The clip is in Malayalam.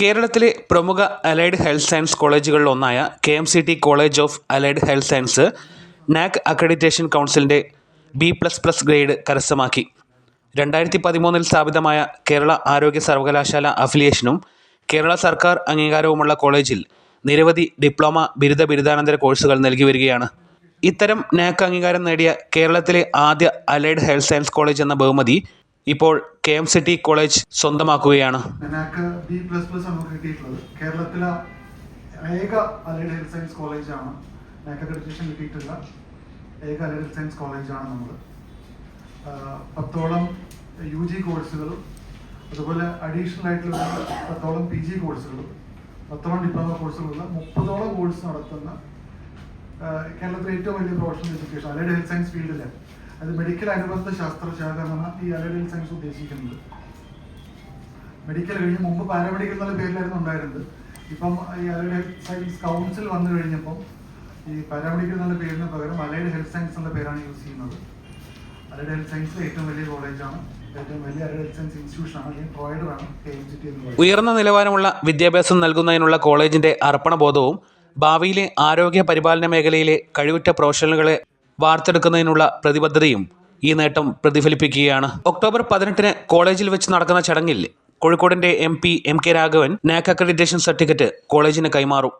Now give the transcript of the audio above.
കേരളത്തിലെ പ്രമുഖ അലൈഡ് ഹെൽത്ത് സയൻസ് കോളേജുകളിൽ ഒന്നായ K M C T college of allied health science NAAC accreditation കൗൺസിലിന്റെ ബി പ്ലസ് പ്ലസ് ഗ്രേഡ് കരസ്ഥമാക്കി. രണ്ടായിരത്തി പതിമൂന്നിൽ സ്ഥാപിതമായ കേരള ആരോഗ്യ സർവകലാശാല അഫിലിയേഷനും കേരള സർക്കാർ അംഗീകാരവുമുള്ള കോളേജിൽ നിരവധി ഡിപ്ലോമ ബിരുദ ബിരുദാനന്തര കോഴ്സുകൾ നൽകി വരികയാണ്. ഇത്തരം നാക് അംഗീകാരം നേടിയ കേരളത്തിലെ ആദ്യ അലൈഡ് ഹെൽത്ത് സയൻസ് കോളേജ് എന്ന ബഹുമതി ഇപ്പോൾ K M C T college സ്വന്തമാക്കുകയാണ്. B plus കേരളത്തിലെ ഏക ഹെൽത്ത് സയൻസ് കോളേജാണ് ഏക ഹെൽത്ത് സയൻസ് നമ്മൾ പത്തോളം യു ജി കോഴ്സുകളും അതുപോലെ അഡീഷണൽ ആയിട്ടുള്ള പത്തോളം പി ജി കോഴ്സുകളും പത്തോളം ഡിപ്ലോമ കോഴ്സുകളുള്ള മുപ്പതോളം കോഴ്സ് നടത്തുന്ന കേരളത്തിലെ ഏറ്റവും വലിയ പ്രൊഫഷണൽ എഡ്യൂക്കേഷൻ ഹെൽത്ത് സയൻസ് ഫീൽഡിൽ അത് മെഡിക്കൽ അനുബന്ധ ശാസ്ത്രശാഖ എന്നാണ് ഈ അലൈഡ് സയൻസ് ഉദ്ദേശിക്കുന്നത്. മെഡിക്കൽ കഴിഞ്ഞ് മുമ്പ് പാരാമെഡിക്കൽ എന്നുള്ള പേരിലായിരുന്നു ഉണ്ടായിരുന്നത്. ഇപ്പം ഈ അലൈഡ് സയൻസ് കൗൺസിൽ വന്നു കഴിഞ്ഞപ്പം ഈ പാരാമെഡിക്കൽ എന്നുള്ള പേരിന് പകരം അലൈഡ് ഹെൽത്ത് സയൻസ് എന്നുള്ള പേരാണ് യൂസ് ചെയ്യുന്നത്. അലൈഡ് ഹെൽത്ത് സയൻസിലെ ഏറ്റവും വലിയ കോളേജാണ് ഉയർന്ന നിലവാരമുള്ള വിദ്യാഭ്യാസം നൽകുന്നതിനുള്ള കോളേജിന്റെ അർപ്പണബോധവും ഭാവിയിലെ ആരോഗ്യ പരിപാലന മേഖലയിലെ കഴിവുറ്റ പ്രൊഫഷണലുകളെ വാർത്തെടുക്കുന്നതിനുള്ള പ്രതിബദ്ധതയും ഈ നേട്ടം പ്രതിഫലിപ്പിക്കുകയാണ്. ഒക്ടോബർ പതിനെട്ടിന് കോളേജിൽ വെച്ച് നടക്കുന്ന ചടങ്ങിൽ കോഴിക്കോടിന്റെ M P M K Raghavan NAAC accreditation certificate കോളേജിന് കൈമാറും.